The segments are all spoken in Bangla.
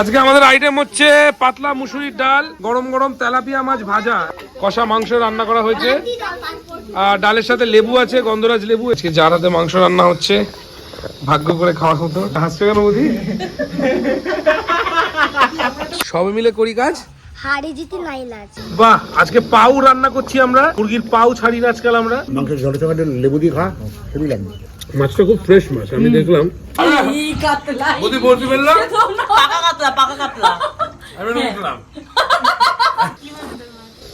আজকে আমাদের আইটেম হচ্ছে পাতলা মুসুরির ডাল গরম গরম তেলাপিয়া মাছ ভাজা। কষা মাংস রান্না করা হয়েছে। আর ডালের সাথে লেবু আছে গন্ধরাজ লেবু। আজকে যার হাতে মাংস রান্না হচ্ছে ভাগ্য করে খাওয়া মতো। হাসছে কেন বৌদি? সবে মিলে করি কাজ? হাড়ে জিতে নাই লাজ বাহ আজকে পাউ রান্না করছি আমরা। মুরগির পাউ ছাড়ি না আজকাল আমরা। মাংসের সঙ্গে লেবু দিয়ে খা হেবি লাগবে। মাছটা খুব ফ্রেশ মাছ আমি দেখলাম। বৌদি বলতে পারলাম পাকা কাতলা পাকা কাতলা। আমি দেখলাম।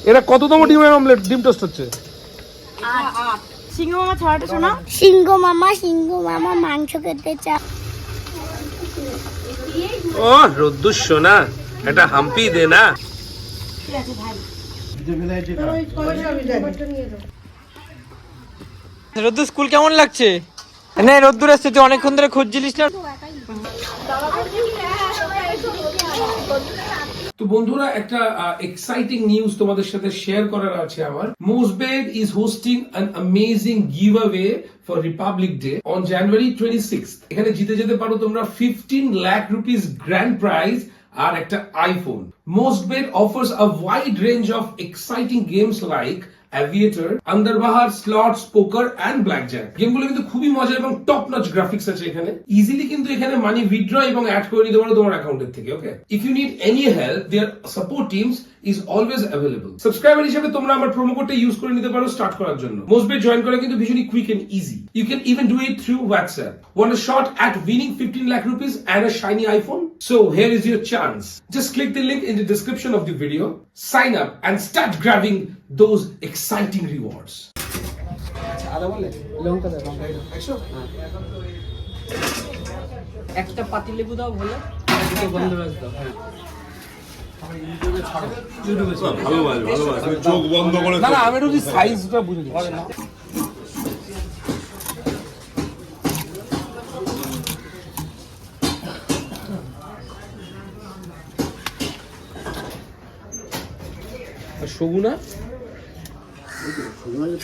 এটা কততম ডিমের অমলেট ডিম টোস্ট হচ্ছে। সিংহ মামা ছড়াটা শোনা। সিংহ মামা সিংহ মামা মাংস খেতে চা ও রোদ্দুর সোনা। এটা হাম্পি দে না। রোদ্দুর স্কুল কেমন লাগছে? না রোদ্দুর আসছে, তুই অনেকক্ষণ ধরে খুঁজছিলিস না? তো বন্ধুরা, একটা এক্সাইটিং নিউজ তোমাদের সাথে শেয়ার করার আছে আমার। Is hosting an amazing giveaway for republic day on January twenty six এখানে জিতে যেতে পারো তোমরা fifteen lakh rupees grand prize আর একটা iPhone Mostbet offers a wide range of exciting games like aviator Andar Bahar slots poker and blackjack গেমগুলো কিন্তু খুবই মজা এবং টপ নচ গ্রাফিক্স আছে এখানে। ইজিলি কিন্তু এখানে মানি উইথড্র এবং অ্যাড করে নিতে পারো তোমার অ্যাকাউন্টের থেকে okay if you need any help their support teams is always available subscriber হিসেবে তোমরা আমার প্রোমো কোডটা ইউজ করে নিতে পারো স্টার্ট করার জন্য। মোস্টবে জয়েন করা কিন্তু ভীষণই quick and easy you can even do it through WhatsApp one a shot at winning 15 lakh rupees and a shiny iPhone? So here is your chance. Just click the link in the description of the video, sign up and start grabbing those exciting rewards. একটা পাতি লেবু দাও বলে। দুটো গন্ধরাজ দাও হ্যাঁ। চোখ বন্ধ করে না না আমি একটু সাইজটা বুঝে সগুনা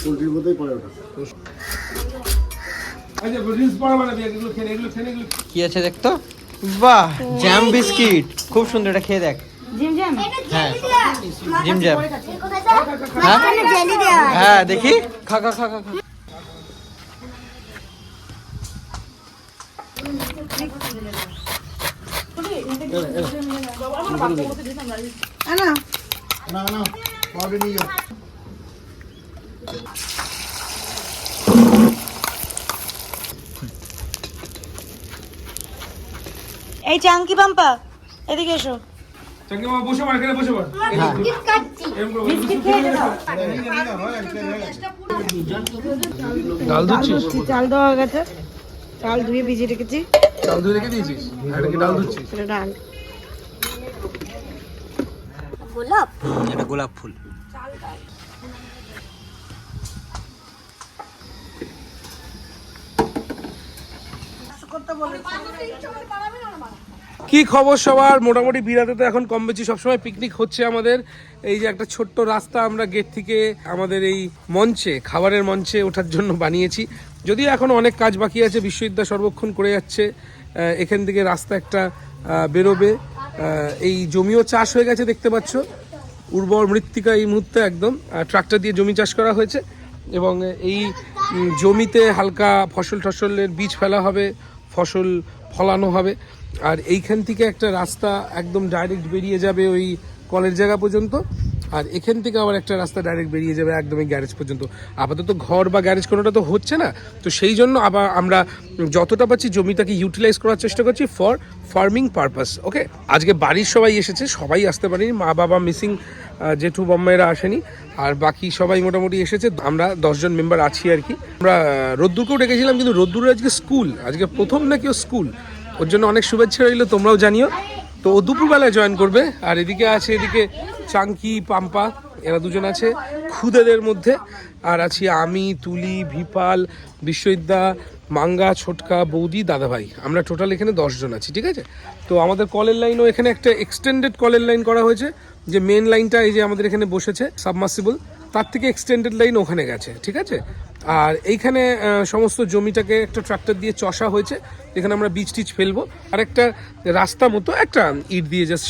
পোলট্রির মতোই পড়ে ওঠা আচ্ছা কি আছে দেখতো বাহ জ্যাম বিস্কিট খুব সুন্দর এটা খেয়ে দেখ। Jim Jam? হ্যাঁ। Jim Jam. হ্যাঁ? হ্যাঁ দেখি। খা খা খা খা খা। না না পাউডার নিয়ে যাও এই চাঙ্কি পাম্পা এদিকে এসো। চাকরি মামা বসে পড় এখানে বসে পড় বিস্কিট খেয়ে ডাল চাল দেওয়া গেছে। চাল ধুয়ে ভিজিয়ে রেখেছি। ডাল ধুয়ে রেখে দিয়েছিস? আর কি ডাল সেটা ডাল। গোলাপ। এটা গোলাপ ফুল। কি খবর সবার? মোটামুটি বিরাতে তো এখন কম বেশি সবসময় পিকনিক হচ্ছে আমাদের। এই যে একটা ছোট্ট রাস্তা আমরা গেট থেকে আমাদের এই মঞ্চে খাবারের মঞ্চে ওঠার জন্য বানিয়েছি। যদিও এখন অনেক কাজ বাকি আছে বিশ্ববিদ্যা সর্বক্ষণ করে যাচ্ছে। এখান থেকে রাস্তা একটা বেরোবে। এই জমিও চাষ হয়ে গেছে দেখতে পাচ্ছ। উর্বর মৃত্তিকা এই মুহূর্তে একদম। ট্রাক্টর দিয়ে জমি চাষ করা হয়েছে। এবং এই জমিতে হালকা ফসল টসলের বীজ ফেলা হবে। ফসল ফলানো হবে। আর এইখান থেকে একটা রাস্তা একদম ডাইরেক্ট বেরিয়ে যাবে ওই কলের জায়গা পর্যন্ত। আর এখান থেকে আবার একটা রাস্তা ডাইরেক্ট বেরিয়ে যাবে একদমই গ্যারেজ পর্যন্ত। আপাতত ঘর বা গ্যারেজ কোনোটা তো হচ্ছে না। তো সেই জন্য আবার আমরা যতটা পাচ্ছি জমিটাকে ইউটিলাইজ করার চেষ্টা করছি ফর ফার্মিং পারপাস ওকে আজকে বাড়ির সবাই এসেছে, সবাই আসতে পারেনি। মা, বাবা মিসিং জেঠু বম্মাইরা আসেনি। আর বাকি সবাই মোটামুটি এসেছে। আমরা দশজন মেম্বার আছি আর কি। আমরা রোদ্দুরকেও ডেকেছিলাম, কিন্তু রোদ্দুরের আজকে স্কুল আজকে প্রথম নাকি ও স্কুল ওর জন্য অনেক শুভেচ্ছা রইল, তোমরাও জানিও। তো ও দুপুরবেলায় জয়েন করবে। আর এদিকে আছে, এদিকে চাঙ্কি পাম্পা, এরা দুজন আছে, খুদেদের মধ্যে। আর আছি আমি, তুলি, ভিপাল বিশ্ববিদ্যা মাঙ্গা, ছোটকা, বৌদি, দাদাভাই। আমরা টোটাল এখানে দশজন আছি, ঠিক আছে? তো আমাদের কলের লাইনও এখানে একটা এক্সটেন্ডেড কলের লাইন করা হয়েছে, যে মেন লাইনটা এই যে আমাদের এখানে বসেছে সাবমার্সিবল তার থেকে এক্সটেন্ডেড লাইন ওখানে গেছে, ঠিক আছে? আর এইখানে সমস্ত জমিটাকে একটা ট্রাক্টর দিয়ে চষা হয়েছে এখানে আমরা বীজ টিচ ফেলব। আর একটা রাস্তা মতো একটা ইট দিয়ে জাস্ট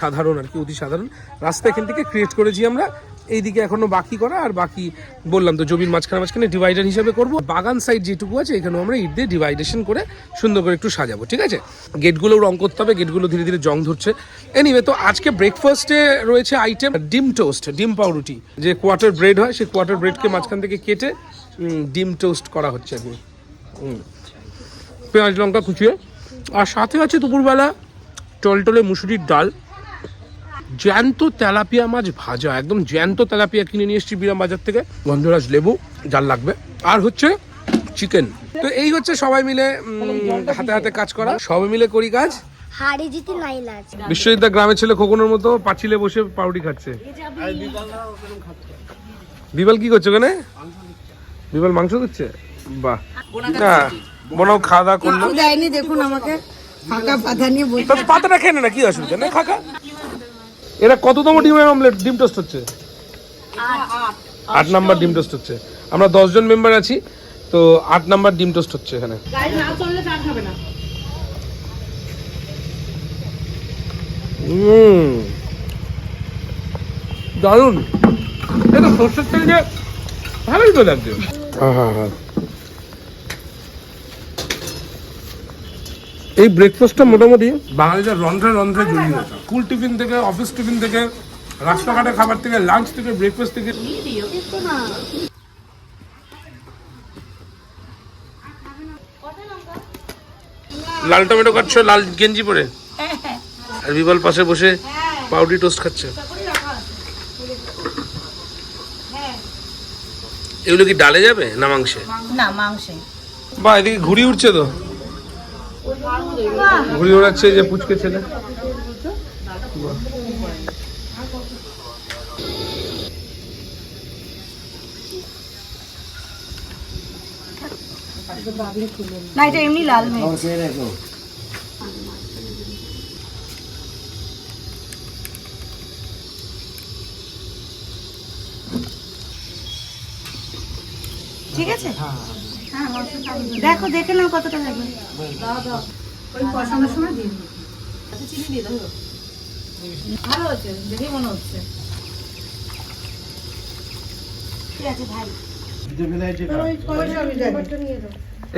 সাধারণ আর কি, অতি সাধারণ রাস্তা এখান থেকে ক্রিয়েট করেছি আমরা। এইদিকে এখনও বাকি করা, আর বাকি বললাম তো জমির মাঝখানে মাঝখানে ডিভাইডার হিসাবে করব। বাগান সাইড যেটুকু আছে এখানেও আমরা ইট দিয়ে ডিভাইডেশন করে সুন্দর করে একটু সাজাবো, ঠিক আছে? গেটগুলো রং করতে হবে গেটগুলো ধীরে ধীরে জং ধরছে। এনিওয়ে তো আজকে ব্রেকফাস্টে রয়েছে আইটেম ডিম টোস্ট ডিম পাউরুটি। যে কোয়ার্টার ব্রেড হয়, সেই কোয়ার্টার ব্রেডকে মাঝখান থেকে কেটে ডিম টোস্ট করা হচ্ছে হুম। পেঁয়াজ লঙ্কা কুচিয়ে। আর সাথে আছে দুপুরবেলা টলটলে মুসুরির ডাল। জ্যান্ত তেলাপিয়া মাছ ভাজা একদম জ্যান্ত তেলাপিয়া কিনে নিয়ে এসেছি বিরাম বাজার থেকে। গন্ধরাজ লেবু যার লাগবে। আর হচ্ছে চিকেন তো এই হচ্ছে সবাই মিলে হাতে হাতে কাজ করা। সবাই মিলে করি কাজ। হাড়ি জিতি নাই লাজ বিশ্বজিৎ দা গ্রামের ছেলে খোকনের মতো পাঁচিলে বসে পাউডি খাচ্ছে। বিবাল কি করছে ওখানে? বিবাল মাংস দিচ্ছে? বাহ। না বোনাও খাওয়া দাওয়া করল। দেয়নি দেখুন আমাকে। ফাঁকা পাতা নিয়ে বসে পাতাটা খেয়ে না কি অসুবিধা? নেই খাকা এরা কততম ডিমের অমলেট ডিম টোস্ট হচ্ছে। আট। নাম্বার ডিম টোস্ট হচ্ছে। আমরা দশজন মেম্বার আছি তো আট নাম্বার ডিম টোস্ট হচ্ছে এখানে। হুম। দারুণ এটা সর্ষের তেল যে ভালোই তো লাগছে। হ্যাঁ হ্যাঁ হ্যাঁ। এই ব্রেকফাস্টটা মোটামুটি বাঙালিদের রন্ধ্রে রন্ধ্রে জড়িয়ে গেছে স্কুল টিফিন থেকে অফিস টিফিন থেকে রাস্তাঘাটে খাবার থেকে লাঞ্চ থেকে ব্রেকফাস্ট থেকে। লাল টমেটো খাচ্ছ লাল গেঞ্জি পরে? আর বিবল পাশে বসে পাউডি টোস্ট খাচ্ছে। এগুলো কি ডালে যাবে না মাংসে? না মাংসে। বা এদিকে ঘুড়ি উঠছে তো। ঘুড়ি ওড়াচ্ছে যে পুচকে ছেলে। না এটা এমনি লাল মেঘ ঠিক আছে? হ্যাঁ, দেখো দেখে নাও কতটা লাগবে। ওই কষানোর সময় দিয়ে দিও। ভালো হচ্ছে দেখেই মনে হচ্ছে। ঠিক আছে ভাই।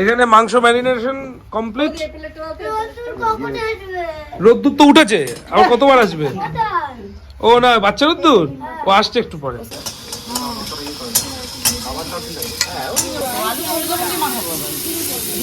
এখানে মাংস ম্যারিনেশন কমপ্লিট? রোদ্দুর তো উঠেছে আর কতবার আসবে? ও না বাচ্চা রোদ্দুর? ও আসছে একটু পরে।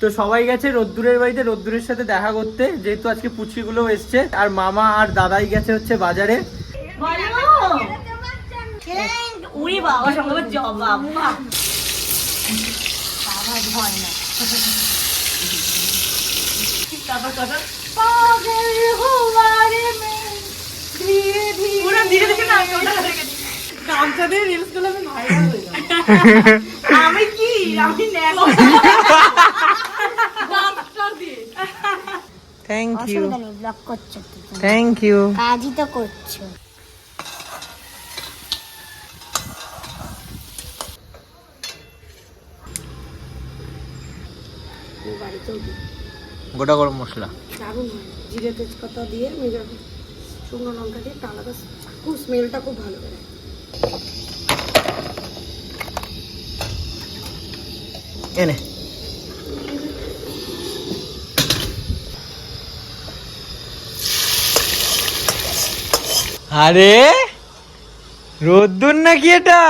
তো সবাই গেছে রোদ্দুরের বাড়িতে রোদ্দুরের সাথে দেখা করতে। যেহেতু আজকে পুচকিগুলো এসছে আর মামা আর দাদাই গেছে হচ্ছে বাজারে। ধীরে ধীরে। গামছা দিয়ে রিলসগুলো আমি ভাইরাল হয়ে যাব। আমি কি? আমি নেব থ্যাংক ইউ অসুবিধা করছ থ্যাংক ইউ কাজই তো করছ। গোটা গরম মশলা। দারুণ হয়। জিরে তেজপাতা দিয়ে মেজর শুকনো লঙ্কা দিয়ে একটা আলাদা খুব স্মেলটা খুব ভালো করে এনে। আরে রোদ্দুর নাকি এটা?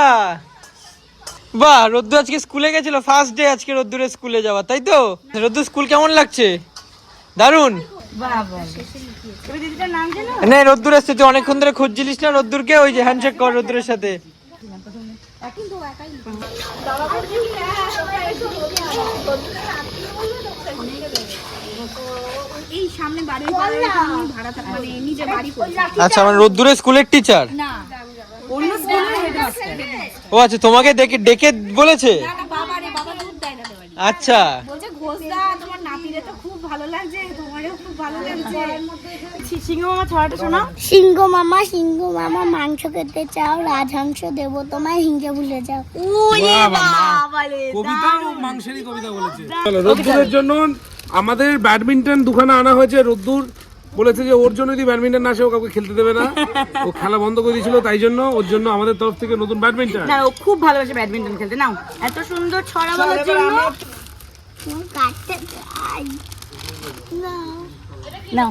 বাহ রোদ্দুর আজকে স্কুলে গেছিল ফার্স্ট ডে আজকে রোদ্দুরের স্কুলে যাওয়া তাই তো? রোদ্দুর স্কুল কেমন লাগছে? দারুণ না রোদ্দুর আসছে তুই অনেকক্ষণ ধরে খুঁজছিলিস না রোদ্দুরকে? ওই যে হ্যান্ডশেক কর রোদ্দুরের সাথে এই সামনে বাড়ি ভাড়া থাকা মানে নিজে বাড়ি করে আচ্ছা মানে রোদ্দুরের স্কুলের টিচার ও আচ্ছা তোমাকে ডেকে ডেকে বলেছে? আচ্ছা। খুব ভালো লাগছে, তোমারও খুব ভালো লাগছে। সিংহ মামা ছড়াটা শোনা সিংহ মামা সিংহ মামা মাংস খেতে চাও রাজহংস দেবো তোমায় হিংসে ভুলে যাও। কবিতা মাংসেরই কবিতা বলেছে। রোদ্দুরের জন্য আমাদের ব্যাডমিন্টন দুখানা আনা হয়েছে। রোদ্দুর বলেছে যে ওর জন্য যদি ব্যাডমিন্টন না আসে ও কাউকে খেলতে দেবে না। ও খেলা বন্ধ করে দিয়েছিল তাই জন্য ওর জন্য আমাদের তরফ থেকে নতুন ব্যাডমিন্টন। না ও খুব ভালোবাসে ব্যাডমিন্টন খেলতে। নাও এত সুন্দর ছড়া বলার জন্য। কাটতে না নাও।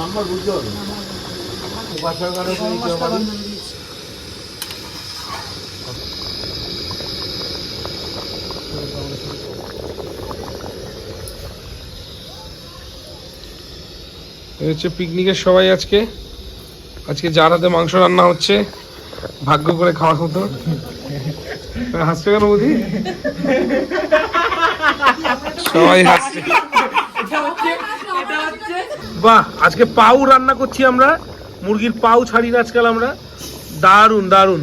নাম্বার বুঝতে হবে। উপাসকারে এই হচ্ছে পিকনিকের সবাই আজকে। আজকে যার হাতে মাংস রান্না হচ্ছে ভাগ্য করে খাওয়ার মতো হাসছে কেন বুঝি সবাই হাসছে। বাহ আজকে পাউ রান্না করছি আমরা। মুরগির পাউ ছাড়ি না আজকাল আমরা। দারুণ দারুণ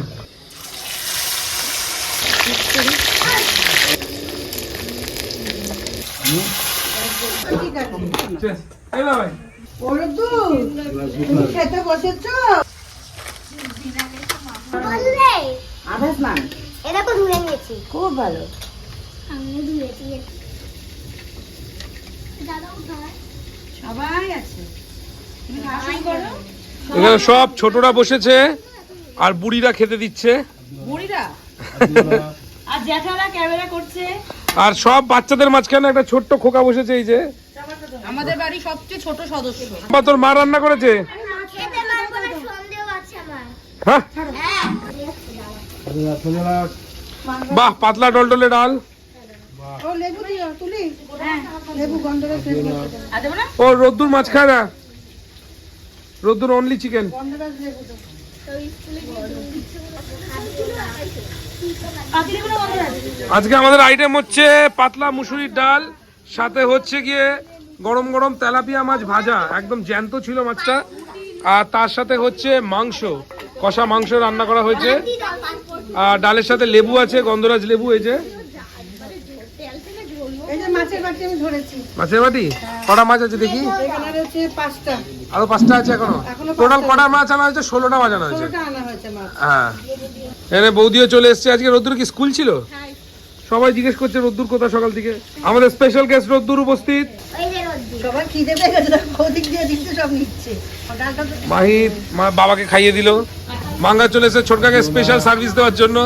খুব ভালো। ধুয়েছি কোথায় সবাই আছে। এখানে সব ছোটরা বসেছে আর বুড়িরা খেতে দিচ্ছে। বুড়িরা? আর জ্যাঠারা ক্যামেরা করছে। আর সব বাচ্চাদের মাঝখানে একটা ছোট্ট খোকা বসেছে এই যে। আমাদের বাড়ি সবচেয়ে ছোট সদস্য। বা তোর মা রান্না করেছে? আমার। হ্যাঁ। বাহ পাতলা ডলডলে ডাল। আর দেবো না? ও রোদ্দুর মাছ খায় না রোদ্দুর অনলি চিকেন আজকে আমাদের আইটেম হচ্ছে পাতলা মুসুরির ডাল সাথে হচ্ছে গিয়ে গরম গরম তেলাপিয়া মাছ ভাজা। একদম জ্যান্ত ছিল মাছটা। আর তার সাথে হচ্ছে মাংস কষা মাংস রান্না করা হয়েছে। আর ডালের সাথে লেবু আছে গন্ধরাজ লেবু এই যে। মাছের বাটি আমি ধরেছি। মাছের বাটি? কটা মাছ আছে দেখি? এখানে পাঁচটা। আরও পাঁচটা আছে এখনও? টোটাল কটা মাছ আনা হয়েছে? ষোলোটা মাছ আনা হয়েছে। ষোলোটা আনা হয়েছে মাছ। হ্যাঁ। এখানে বৌদিও চলে এসছে। আজকে রোদ্দুর কি স্কুল ছিল? সবাই জিজ্ঞেস করছে রোদ্দুর কোথা সকাল থেকে? আমাদের স্পেশাল গেস্ট রোদ্দুর উপস্থিত। ওই যে রোদ্দুর। সবাই খিদে পেয়ে গেছে ওদিক দিয়ে দিচ্ছে সব নিচ্ছে। ডালটা তো মাহির মা বাবাকে খাইয়ে দিল। মাঙ্গা চলে এসে ছোটকাকে স্পেশাল সার্ভিস দেওয়ার জন্য।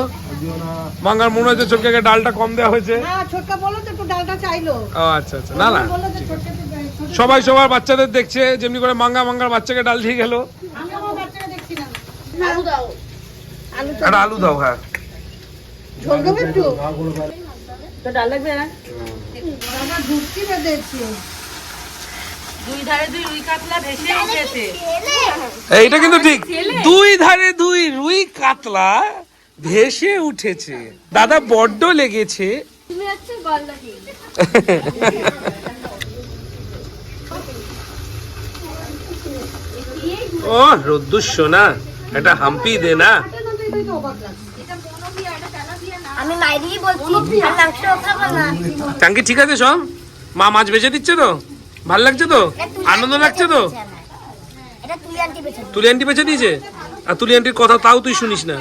মাঙ্গার মনে হচ্ছে ছোটকাকে ডালটা কম দেওয়া হয়েছে। না ছোটকা বলল তো একটু ডালটা চাইলো। ও আচ্ছা আচ্ছা। না না সবাই সবার বাচ্চাদের দেখছে যেমনি করে মাঙ্গা মাঙ্গার বাচ্চাকে ডাল দিয়ে গেল। আমি আমার বাচ্চারা দেখছি না। আলু দাও। আলু তো আলু দাও হ্যাঁ। ঝোল দেবো একটু? তো ডাল লাগবে না বাবা ঢুকছি বেঁধেছি। দুই ধারে দুই রুই কাতলা ভেসে উঠেছে এইটা কিন্তু ঠিক। দুই ধারে দুই রুই কাতলা ভেসে উঠেছে। দাদা বড্ড লেগেছে। ও রোদ্দুর সোনা এটা হাম্পি দে না। টাঙ্কি ঠিক আছে সব? মা মাছ বেচে দিচ্ছে তো? ভালো লাগছে তো? আনন্দ লাগছে তো? তুলি আন্টি বেচে দিয়েছে? আর তুলি আন্টির কথা তাও তুই শুনিস না।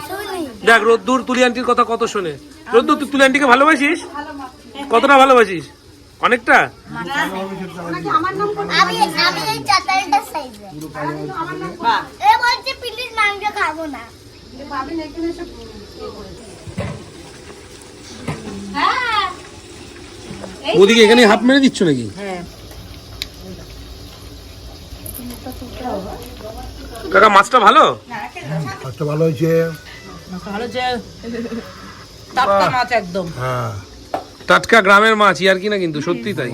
দেখ রোদ্দুর তুলি আন্টির কথা কত শোনে। রোদ্দুর তুই তুলি আন্টিকে ভালোবাসিস? কতটা ভালোবাসিস? অনেকটা? আমি আমি এই চাতালটা সাইজে এ। বলছে প্লিজ মাংস খাব না। হ্যাঁ। ওদিকে এখানে হাফ মেরে দিচ্ছ নাকি? কাকা মাছটা ভালো? মাছটা ভালো হয়েছে। ভালো যে টাটকা মাছ একদম। হ্যাঁ। টাটকা গ্রামের মাছ ইয়ার কি না কিন্তু সত্যি তাই।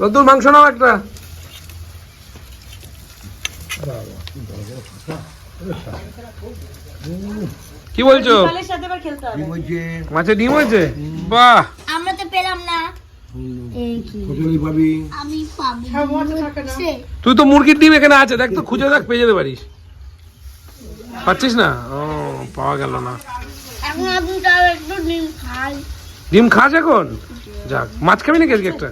রোদ্দুর মাংস নাও একটা। কি বলছো? ডালের সাথে আবার খেলতে হবে। কি বলছে মাছের ডিম হয়েছে? বাহ। আমরা তো পেলাম না। এই কি? হচ্ছে। তুই তো মুরগির ডিম এখানে আছে দেখ তো খুঁজে দেখ পেয়ে যেতে পারিস। পাচ্ছিস না? ও পাওয়া গেল না। ডিম খাস এখন? যাক মাছ খাবি নাকি আজকে একটা?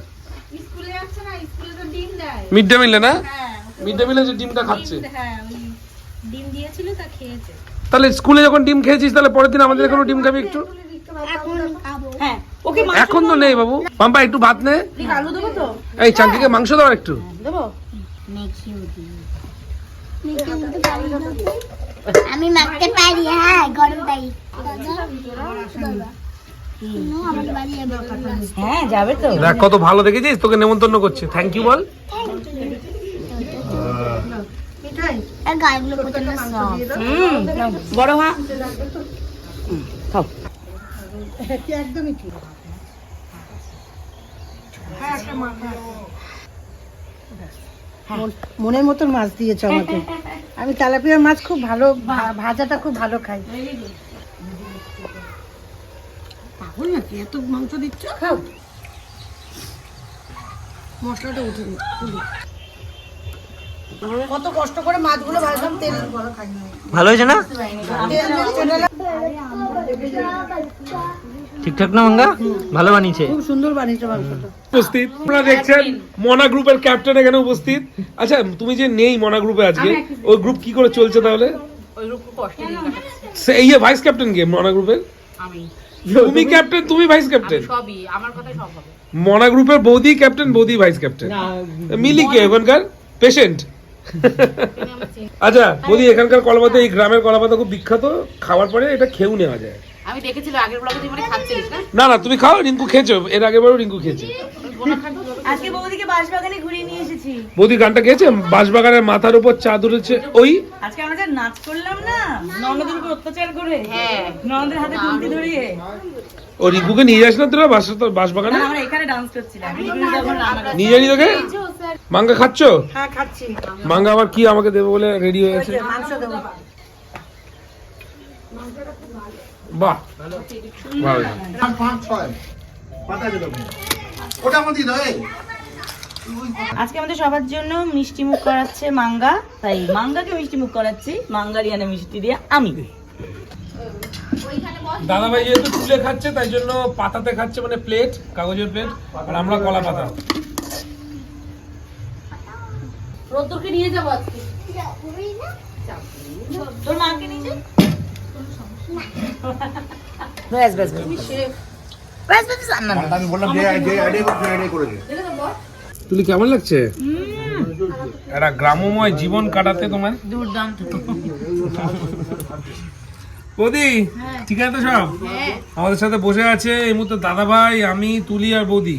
না স্কুলে তো ডিম দেয়। মিড ডে মিলে না? হ্যাঁ মিড ডে মিলে যে ডিমটা খাচ্ছে। হ্যাঁ ডিম দিয়েছিল তা খেয়েছে। তাহলে স্কুলে যখন ডিম খেয়েছিস তাহলে পরের দিন আমাদের এখানে ডিম খাবি একটু? এখন খাব। হ্যাঁ। ওকে মাংস এখন তো নেই বাবু। পাম্পা একটু ভাত নে। আলু দেবো তো? এই চাঙ্কিকে মাংস দাও একটু। দেবো? আমি মাখতে পারি হ্যাঁ গরম তাই হ্যাঁ যাবে তো। দেখ কত ভালো দেখেছিস তোকে নেমন্তন্ন করছে। থ্যাংক ইউ বল। খাও। মনের মতন মাছ দিয়েছ আমাকে। আমি তেলাপিয়ার মাছ খুব ভালো ভাজাটা খুব ভালো খাই। পাগল নাকি? এত মাংস দিচ্ছ? খাও। মশলাটা উঠে কত কষ্ট করে মাছগুলো ভাজলাম তেল ভালো হয়েছে না? ঠিকঠাক না মাঙ্গা ভালো বানিয়েছে। খুব সুন্দর বানিয়েছো মাংসটা। উপস্থিত। আপনারা দেখছেন মনা গ্রুপের ক্যাপ্টেন এখানে উপস্থিত। আচ্ছা তুমি যে নেই মনা গ্রুপে আজকে ওই গ্রুপ কি করে চলছে তাহলে? সেই ভাইস ক্যাপ্টেন কে মনা গ্রুপের? তুমি ক্যাপ্টেন তুমি ভাইস ক্যাপ্টেন সবই আমার কথাই সব হবে। মনা গ্রুপের বৌদি ক্যাপ্টেন বৌদি ভাইস ক্যাপ্টেন মিলি কে এখানকার? পেশেন্ট আচ্ছা বৌদি এখানকার কলাপাতা এই গ্রামের কলাপাতা খুব বিখ্যাত। খাওয়ার পরে এটা খেউ নেওয়া যায়। আমি দেখেছিলাম আগের ব্লগে তুই মানে খাচ্ছিলিস না? না না তুমি খাও রিঙ্কু খেয়েছো। এর আগের বারও রিঙ্কু খেয়েছে। আজকে বৌদিকে বাঁশবাগানে ঘুরিয়ে নিয়ে এসেছি। বৌদি গানটা খেয়েছে? বাঁশবাগানের মাথার উপর চাঁদ উঠেছে ওই? আজকে আমরা যে নাচ করলাম না ননদের উপর অত্যাচার করে হ্যাঁ ননদের হাতে খুন্তি ধরিয়ে। ও রিঙ্কুকে নিয়ে যাস না তোরা বাস বাঁশবাগানে? না, আমরা এখানে ডান্স করছিলাম। নিয়ে জানি তোকে? মাঙ্গা খাচ্ছ? হ্যাঁ খাচ্ছি। মাঙ্গা আবার কি আমাকে দেবে বলে রেডি হয়ে গেছে? মাংস দেবো। বাহ। আজকে আমাদের সবার জন্য মিষ্টি মুখ করাচ্ছে মাঙ্গা। তাই মাঙ্গাকে মিষ্টি মুখ করাচ্ছি। মাঙ্গারিয়ানে মিষ্টি দিয়ে আমি। দাদা ভাই যেহেতু তুলে খাচ্ছে তাই জন্য পাতাতে খাচ্ছে মানে প্লেট কাগজের প্লেট আর আমরা কলা পাতা। রোদ্দুরকে নিয়ে যাব আজকে। তোর মাকে নিয়ে। ব্যাস ব্যাস ব্যাস ব্যাস। আমি বললাম যে আইডিয়া করছে আইডিয়া করেছে তুলি কেমন লাগছে? একটা গ্রামময় জীবন কাটাতে তোমার দুর্দান্ত। বৌদি ঠিক আছে তো সব আমাদের সাথে বসে আছে এই মুহূর্তে দাদা ভাই আমি তুলি আর বৌদি।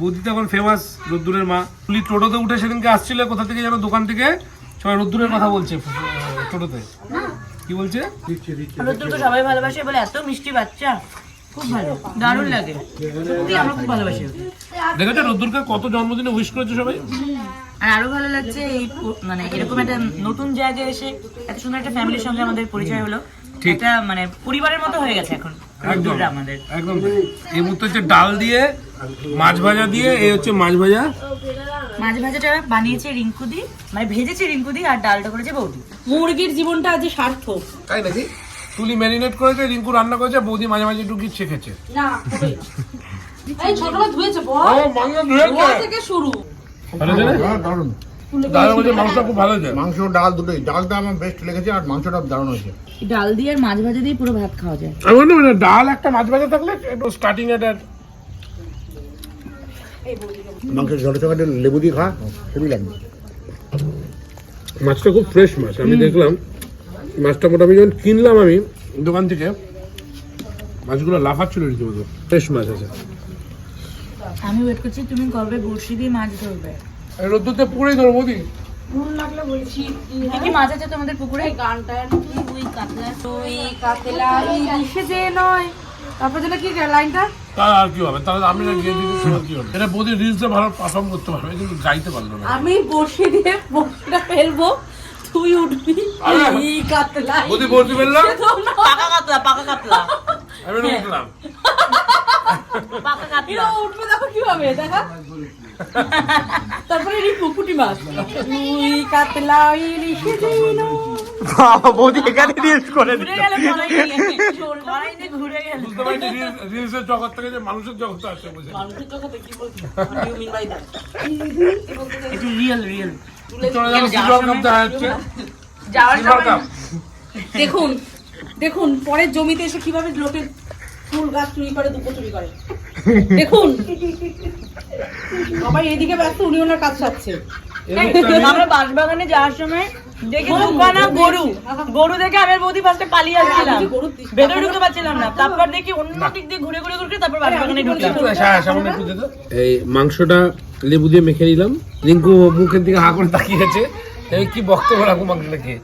বৌদি তো এখন ফেমাস রোদ্দুরের মা। তুলি টোটোতে উঠে সেদিনকে আসছিল কোথা থেকে যেন দোকান থেকে? সবাই রোদ্দুরের কথা বলছে টোটোতে। কি বলছে? রোদ্দুরকে সবাই ভালোবাসে বলে এত মিষ্টি বাচ্চা। খুব ভালো দারুণ লাগে। সত্যি আমরা খুব ভালোবাসি ওকে। দেখেছ রোদ্দুরকে কত জন্মদিনে উইশ করেছে সবাই। আর আরও ভালো লাগছে এই মানে এরকম একটা নতুন জায়গায় এসে এত সুন্দর একটা ফ্যামিলির সঙ্গে আমাদের পরিচয় হলো। ঠিক। মানে পরিবারের মতো হয়ে গেছে এখন। একদম। একদম। এই মুহূর্তে হচ্ছে ডাল দিয়ে মাছ ভাজা দিয়ে এই হচ্ছে মাছ ভাজা। মাছ ভাজাটা বানিয়েছে রিঙ্কু দি মানে ভেজেছে রিঙ্কু দি আর ডালটা করেছে বৌদি। মুরগির জীবনটা আজ সার্থক। তাই নাকি? তুলি ম্যারিনেট করেছে রিঙ্কু রান্না করেছে বৌদি মাঝে মাঝে একটু গিয়ে শেখেছে না এই ছোটবেলা ধুয়েছে বল। ও মাংস ধুয়েছে। থেকে শুরু। ভালো হ্যাঁ দারুণ। মাংসটা খুব ভালো মাংস ডাল দুটোই। ডালটা আমার বেস্ট লেগেছে আর মাংসটা দারুণ হয়েছে। ডাল দিয়ে আর মাছ ভাজা দিয়ে পুরো ভাত খাওয়া যায়। না, ডাল একটা মাছ ভাজা থাকলে একটু স্টার্টিং এটা মাংসের লেবু দিয়ে খা খুবই লাগবে। মাছটা খুব ফ্রেশ মাছ আমি দেখলাম মাছটা মোটামুটি যখন কিনলাম আমি দোকান থেকে মাছগুলো লাফাচ্ছিল রীতিমতো। ফ্রেশ মাছ আছে। আমি ওয়েট করছি তুমি কবে বড়শি দিয়ে মাছ ধরবে? রোদ্দুরতে পুকুরেই ধরবো দি কি কি মাছ আছে তোমাদের পুকুরে? গানটা রুই কাতলা রুই কাতলা ইলিশে যে নয়। তারপর যেটা কি লাইনটা? তার আর কি হবে? তাহলে আমি না গিয়ে দিতে শোনা কি হবে? এটা বোধহয় রিলসে ভালো পারফর্ম করতে পারবে। কিন্তু গাইতে পারল না। আমি বসে দিয়ে বসটা ফেলব। তুই উঠবি। কাতলা বৌদি বসে ফেললাম পাকা কাতলা পাকা কাতলা। আমি না উঠলাম উঠবে দেখো কি দেখা? তারপরে এই পুকুটি মাছ। রুই কাতলা ইলিশে যে বাবা বৌদি এখানে রিলস করে ঘুরে গেলে কড়াই নিয়ে কড়াই নিয়ে ঘুরে গেলে। বুঝতে পারছি রিলসের জগৎ থেকে যে মানুষের জগৎ আসছে বুঝে মানুষের চোখে কি বলছিস ইউ মিন বাই দ্যাট একটু রিয়েল রিয়েল চলে যাব সিলভার কাপ দেখা যাওয়ার সিলভার দেখুন দেখুন পরের জমিতে এসে কীভাবে লোকের ফুল গাছ চুরি করে দুপো চুরি করে। দেখুন এদিকে ব্যস্ত উনি ওনার কাজ সারছে। আমরা যাওয়ার সময় দেখি দুখানা গরু গরু। দেখে আমি বৌদি ফার্স্টে পালিয়ে আসছিলাম। ভেতরে ঢুকতে পারছিলাম না। তারপর দেখি অন্য দিক দিয়ে ঘুরে ঘুরে ঘুরে তারপর বাঁশবাগানে ঢুকলাম। দে তো। এই মাংসটা লেবু দিয়ে মেখে নিলাম। রিঙ্কু মুখের দিকে হা করে তাকিয়ে আছে। কি বক্তব্য রাখব মাংসটা খেয়ে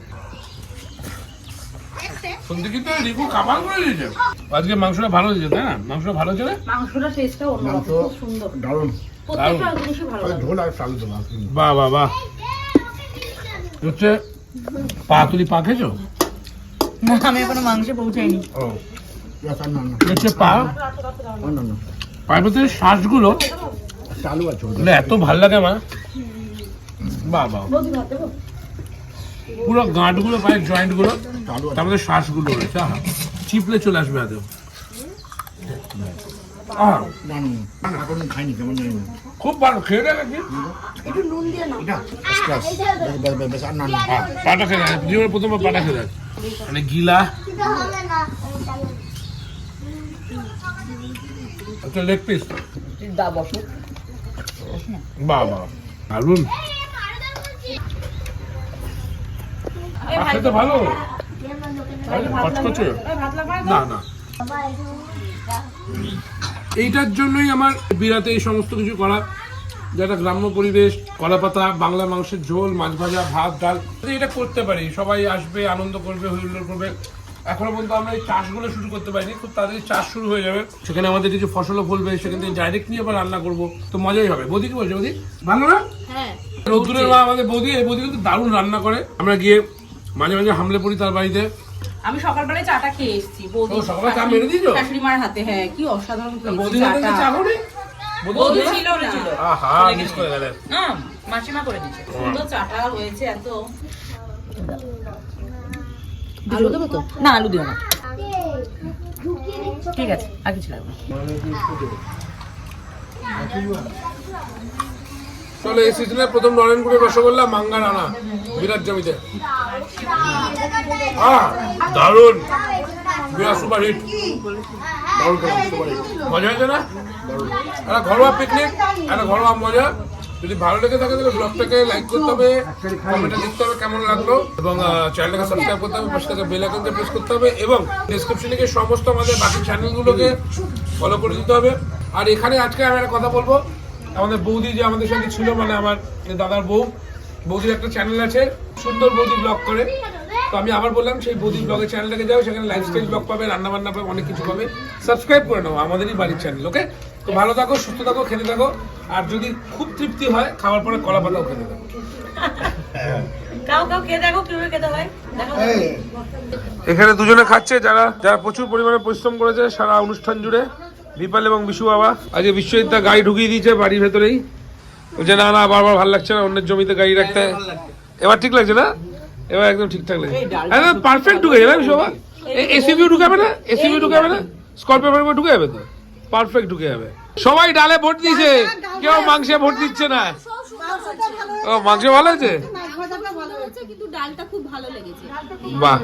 শুনতে কিন্তু রিঙ্কু কামাল করে দিয়েছে। আজকে মাংসটা ভালো হয়েছে তাই না? মাংসটা ভালো মাংসটা টেস্টটা সুন্দর। দারুণ। প্রত্যেকটা জিনিসই ভালো তবে আর চালু তো বাহ বাহ বাহ। হচ্ছে পা তুলি পা খেয়েছো? না আমি এখনও মাংসে পৌঁছাইনি। ও হচ্ছে পা। আর না না। পায়ের ভেতরে শ্বাসগুলো চালু আর এত ভালো লাগে আমার। বাহ বাহ পুরো গাঁটগুলো পায়ের জয়েন্টগুলো চালু আর তার মধ্যে শ্বাসগুলো রয়েছে আহা চিপলে চলে আসবে না খুব ভালো খেয়ে হ্যাঁ, পাটা জীবনে প্রথমবার পাটা মানে গিলা। একটা লেগ পিস বাহ খেতে ভালো? কচকচে না না। এইটার জন্যই আমার বিরাতে এই সমস্ত কিছু করা যেটা গ্রাম্য পরিবেশ কলা পাতা বাংলা মাংসের ঝোল মাছ ভাজা ভাত ডাল। এটা করতে পারি। সবাই আসবে আনন্দ করবে হইহুল্লোড় করবে। এখনও পর্যন্ত আমরা এই চাষগুলো শুরু করতে পারিনি। খুব তাড়াতাড়ি চাষ শুরু হয়ে যাবে। সেখানে আমাদের কিছু ফসলও ফলবে। সেখান থেকে ডাইরেক্ট নিয়ে আবার রান্না করব। তো মজাই হবে। বৌদি কি বলছে? বৌদি? ভালো না হ্যাঁ। রোদ্দুরের মা আমাদের বৌদি। এই বৌদি কিন্তু দারুণ রান্না করে। আমরা গিয়ে মাঝে মাঝে হামলে পড়ি তার বাড়িতে। আমি সকালবেলায় চাটা খেয়ে এসেছি। বৌদি সকালে চা মেরে দিয়েছ? শাশুড়ি মার হাতে হ্যাঁ কি অসাধারণ হাতে চা। করে? বৌদি ছিল না। আহা মিস করে গেলেন। না মাসিমা করে দিচ্ছে সুন্দর চাটা হয়েছে এত। আলু দেবো তো? না আলু দিও না। ঠিক আছে আর কিছু লাগবে। চলো এই সিজনের প্রথম নরেনপুরের রসগোল্লা মাঙ্গা রানা বিরাট জমিতে। আহ দারুণ। সুপার হিট খেলাম সুপার হিট মজা হয়েছে না? একটা ঘরোয়া পিকনিক একটা ঘরোয়া মজা। যদি ভালো লেগে থাকে তাহলে ব্লগটাকে লাইক করতে হবে কমেন্টে লিখতে হবে কেমন লাগল। এবং চ্যানেলটাকে সাবস্ক্রাইব করতে হবে, পাশে থেকে বেল আইকনটা প্রেস করতে হবে এবং ডেসক্রিপশনে গিয়ে সমস্ত আমাদের বাকি চ্যানেলগুলোকে ফলো করে দিতে হবে। আর এখানে আজকে আমি একটা কথা বলব। আমাদের বৌদি যে আমাদের সাথে ছিল মানে আমার দাদার বউ বৌদির একটা চ্যানেল আছে সুন্দর বৌদি ব্লগ করে। তো আমি আবার বললাম সেই বৌদি ব্লগের চ্যানেলটাকে যাও সেখানে লাইফস্টাইল ব্লগ পাবে রান্না বান্না পাবে অনেক কিছু পাবে। সাবস্ক্রাইব করে নাও আমাদেরই বাড়ির চ্যানেল ওকে তো ভালো থাকো সুস্থ থাকো খেতে থাকো। আর যদি খুব তৃপ্তি হয় খাওয়ার পরে কলা পাতাও খেতে থাকো। হয়। এখানে দুজনে খাচ্ছে যারা যারা প্রচুর পরিমাণে পরিশ্রম করেছে সারা অনুষ্ঠান জুড়ে বিপাল এবং বিশু বাবা। আজকে বিশ্বজিৎ গাড়ি ঢুকিয়ে দিয়েছে বাড়ির ভেতরেই। বলছে না না বারবার ভালো লাগছে না অন্যের জমিতে গাড়ি রাখতে। এবার ঠিক লাগছে না? এবার একদম ঠিকঠাক লাগছে। পারফেক্ট ঢুকে যাবে বিশু বাবা? এসিবিও ঢুকাবে না? এসিবিও ঢুকাবে না? স্করপিও ফার্মে ঢুকে যাবে তো? পারফেক্ট ঢুকে যাবে। সবাই ডালে ভোট দিয়েছে। কেউ মাংসে ভোট দিচ্ছে না। ও মাংস ভালো হয়েছে? মাছ ভাজাটা ভালো হয়েছে কিন্তু ডালটা খুব ভালো লেগেছে। বাহ।